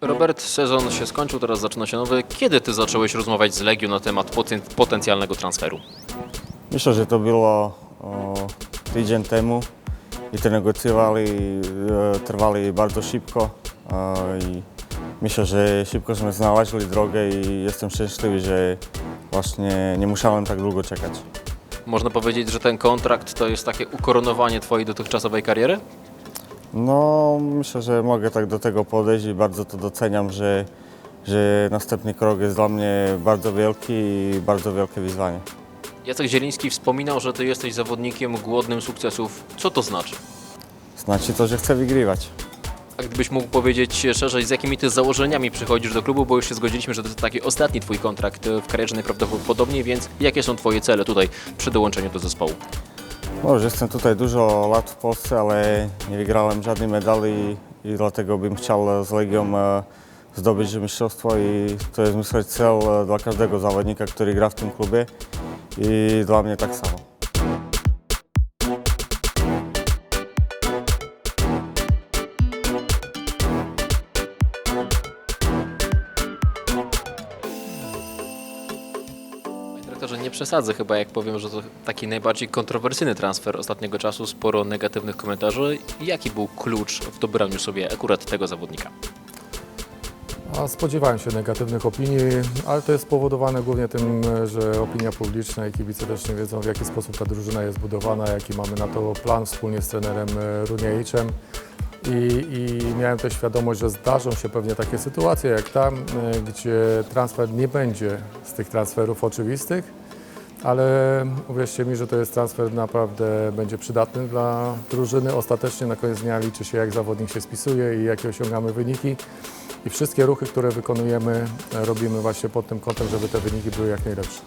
Robert, sezon się skończył, teraz zaczyna się nowy. Kiedy ty zacząłeś rozmawiać z Legią na temat poten- potencjalnego transferu? Myślę, že to bylo o, týden temu i te negociovali, e, trvali bardzo szybko a, i myślę, że szybko sme znaleźli drogę i jestem szczęśliwy, że właśnie nie musiałem tak długo czekać. Można powiedzieć, że ten kontrakt to jest takie ukoronowanie twojej dotychczasowej kariery? No, myślę, że mogę tak do tego podejść i bardzo to doceniam, że, że następny krok jest dla mnie bardzo wielki i bardzo wielkie wyzwanie. Jacek Zieliński wspominał, że ty jesteś zawodnikiem głodnym sukcesów. Co to znaczy? Znaczy to, że chcę wygrywać. A gdybyś mógł powiedzieć szerzej, z jakimi ty założeniami przychodzisz do klubu, bo już się zgodziliśmy, że to jest taki ostatni twój kontrakt w karierze najprawdopodobniej, więc jakie są twoje cele tutaj przy dołączeniu do zespołu? No, że jestem tutaj dużo lat w Polsce, ale nie wygrałem żadnej medali i dlatego bym chciał z Legią e, zdobyć mistrzostwo i to jest myślę cel e, dla każdego zawodnika, który gra w tym klubie i dla mnie tak samo. Panie dyrektorze, nie przesadzę chyba, jak powiem, że to taki najbardziej kontrowersyjny transfer ostatniego czasu, sporo negatywnych komentarzy. Jaki był klucz w dobraniu sobie akurat tego zawodnika? A spodziewałem się negatywnych opinii, ale to jest spowodowane głównie tym, że opinia publiczna i kibice też nie wiedzą w jaki sposób ta drużyna jest budowana, jaki mamy na to plan wspólnie z trenerem e, Runiejczem. I, I miałem też świadomość, że zdarzą się pewnie takie sytuacje jak tam, e, gdzie transfer nie będzie z tych transferów oczywistych, ale uwierzcie mi, że to jest transfer naprawdę będzie przydatny dla drużyny. Ostatecznie na koniec dnia liczy się jak zawodnik się spisuje i jakie osiągamy wyniki. I wszystkie ruchy, które wykonujemy, robimy właśnie pod tym kątem, żeby te wyniki były jak najlepsze.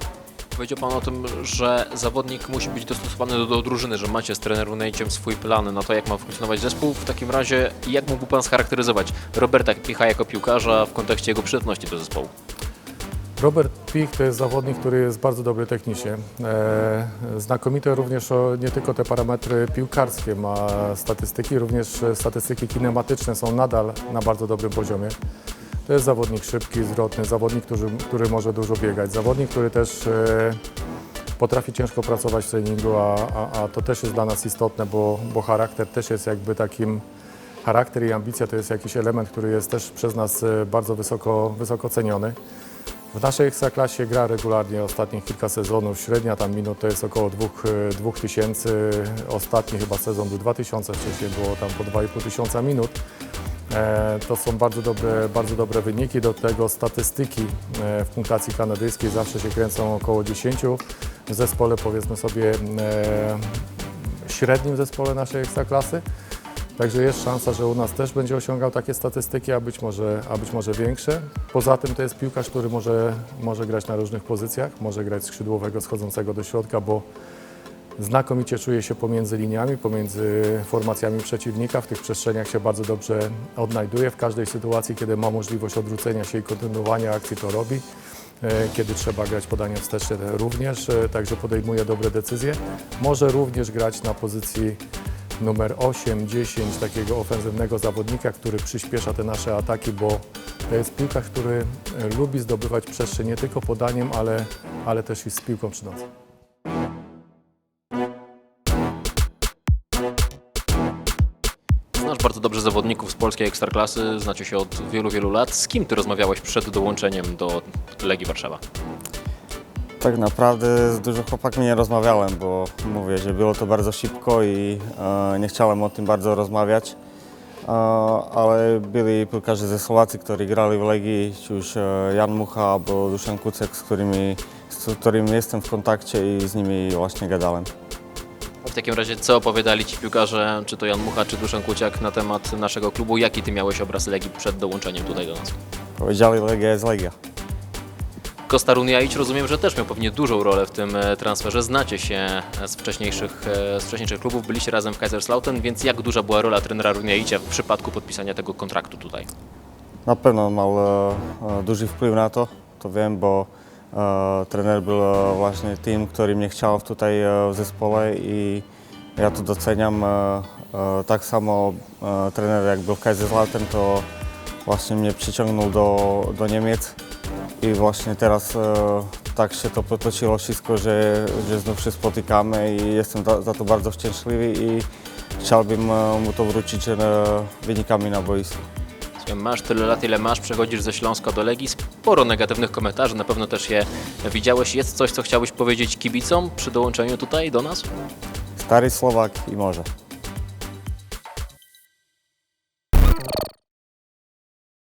Powiedział Pan o tym, że zawodnik musi być dostosowany do, do drużyny, że macie z trenerem Nejciem swój plan na to, jak ma funkcjonować zespół. W takim razie, jak mógłby Pan scharakteryzować Roberta Picha jako piłkarza w kontekście jego przydatności do zespołu? Robert Pich to jest zawodnik, który jest bardzo dobry technicznie. E, znakomite również o, nie tylko te parametry piłkarskie ma statystyki, również statystyki kinematyczne są nadal na bardzo dobrym poziomie. To jest zawodnik szybki, zwrotny, zawodnik, który, który może dużo biegać, zawodnik, który też e, potrafi ciężko pracować w treningu, a, a, a to też jest dla nas istotne, bo, bo charakter też jest jakby takim charakter i ambicja to jest jakiś element, który jest też przez nas e, bardzo wysoko, wysoko ceniony. W naszej ekstraklasie gra regularnie ostatnich kilka sezonów. Średnia tam minut to jest około 2000. Ostatni chyba sezon był 2000, wcześniej było tam po 2,5 tysiąca minut. E, To są bardzo dobre, bardzo dobre wyniki. Do tego statystyki e, w punktacji kanadyjskiej zawsze się kręcą około 10. W zespole powiedzmy sobie e, średnim zespole naszej ekstraklasy. Także jest szansa, że u nas też będzie osiągał takie statystyki, a być może, a być może większe. Poza tym to jest piłkarz, który może, może grać na różnych pozycjach, może grać skrzydłowego schodzącego do środka, bo znakomicie czuje się pomiędzy liniami, pomiędzy formacjami przeciwnika. W tych przestrzeniach się bardzo dobrze odnajduje. W każdej sytuacji, kiedy ma możliwość odwrócenia się i kontynuowania akcji, to robi. E, Kiedy trzeba grać podanie wsteczne również, e, także podejmuje dobre decyzje. Może również grać na pozycji numer 8, 10 takiego ofensywnego zawodnika, który przyspiesza te nasze ataki, bo to jest piłkarz, który lubi zdobywać przestrzeń nie tylko podaniem, ale, ale też i z piłką przy nodze. Znasz bardzo dobrze zawodników z polskiej ekstraklasy, znacie się od wielu, wielu lat. Z kim ty rozmawiałeś przed dołączeniem do Legii Warszawa? Tak naprawdę z dużo chłopakami nie rozmawiałem, bo mówię, że było to bardzo szybko i e, nie chciałem o tym bardzo rozmawiać. E, ale byli piłkarze ze Słowacji, którzy grali w Legii, czy już e, Jan Mucha albo Duszan Kucek, z którymi, z którymi jestem w kontakcie i z nimi właśnie gadałem. W takim razie, co opowiadali ci piłkarze, czy to Jan Mucha, czy Duszan Kuciak na temat naszego klubu? Jaki ty miałeś obraz Legii przed dołączeniem tutaj do nas? Powiedzieli, Legia jest Legia. Kosta Runjaić rozumiem, że też miał pewnie dużą rolę w tym e, transferze. Znacie się z wcześniejszych, e, z wcześniejszych klubów, byliście razem w Kaiserslautern, więc jak duża była rola trenera Runjaicia w przypadku podpisania tego kontraktu tutaj? Na pewno e, e, duży wpływ na to, to wiem, bo e, trener był e, właśnie tym, który mnie chciał tutaj e, w zespole i ja to doceniam. E, e, tak samo e, trener jak był Kaiserslautern, to właśnie mnie przyciągnął do, do Niemiec i właśnie teraz e, tak się to potoczyło wszystko, że, że znów się spotykamy i jestem za, to bardzo szczęśliwy i chciałbym e, mu to wrócić e, wynikami na boisku. Masz tyle lat, ile masz, przechodzisz ze Śląska do Legii, sporo negatywnych komentarzy, na pewno też je widziałeś. Jest coś, co chciałbyś powiedzieć kibicom przy dołączeniu tutaj do nas? Stary Słowak i może.